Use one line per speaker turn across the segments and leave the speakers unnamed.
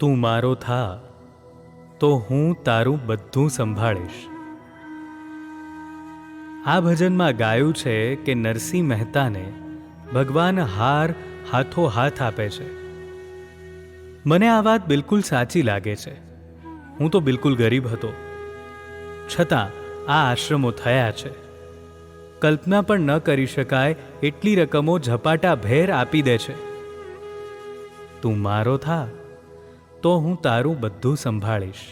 તું મારો થા, તો હું તારું બધું સંભાળીશ. આ ભજનમાં ગાયું છે કે નરસિંહ મહેતાને ભગવાન હાર હાથો હાથ આપે છે. મને આ વાત બિલકુલ સાચી લાગે છે. હું તો બિલકુલ ગરીબ હતો. છતાં આ આશ્રમો થયા છે. કલ્પના પણ ન કરી શકાય એટલી રકમો ઝપાટા ભેર આપી દે છે. તું મારો થા તો હું તારું બધું સંભાળીશ.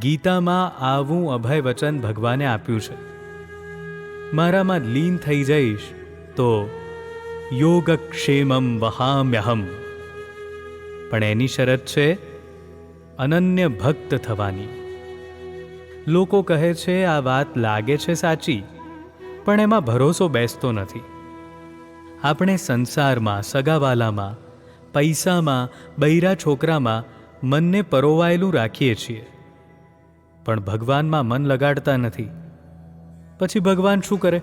ગીતામાં આવું અભય વચન ભગવાને આપ્યું છે. મારામાં લીન થઈ જઈશ તો યોગક્ષેમમ વહામ્યહમ. પણ એની શરત છે અનન્ય ભક્ત થવાની. લોકો કહે છે આ વાત લાગે છે સાચી, પણ એમાં ભરોસો બેસતો નથી. આપણે સંસારમાં સગાવાલામાં પૈસામાં, બૈરા છોકરામાં મનને પરોવાયેલું રાખીએ છીએ. પણ ભગવાનમાં મન લગાડતા નથી. પછી ભગવાન શું કરે?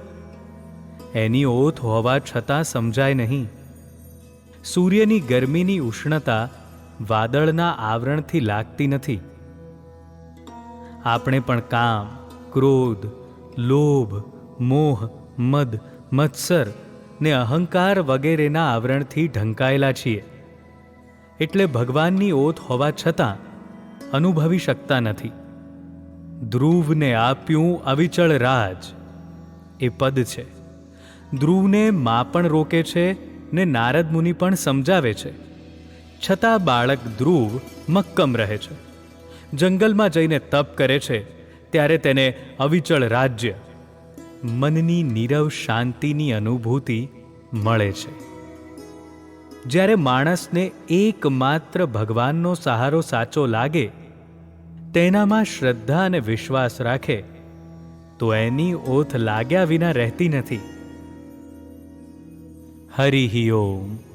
એની ઓથ હોવા છતાં સમજાય નહીં. સૂર્યની ગરમીની ઉષ્ણતા વાદળના આવરણથી લાગતી નથી. આપણે પણ કામ, ક્રોધ, લોભ, મોહ, મદ, મત્સર ને અહંકાર વગેરેના આવરણથી ઢંકાયેલા છીએ. એટલે ભગવાનની ઓત હોવા છતાં અનુભવી શકતા નથી. ધ્રુવને આપ્યું અવિચળ રાજ. એ પદ છે. ધ્રુવને મા પણ રોકે છે ને નારદ મુનિ પણ સમજાવે છે. છતાં બાળક ધ્રુવ મક્કમ રહે છે. જંગલમાં જઈને તપ કરે છે ત્યારે તેને અવિચળ રાજ્ય, મનની નીરવ શાંતિની અનુભૂતિ મળે છે. જ્યારે માણસને એકમાત્ર ભગવાનનો સહારો સાચો લાગે, તેનામાં શ્રદ્ધા અને વિશ્વાસ રાખે, તો એની ઓથ લાગ્યા વિના રહેતી નથી. હરિ ઓમ.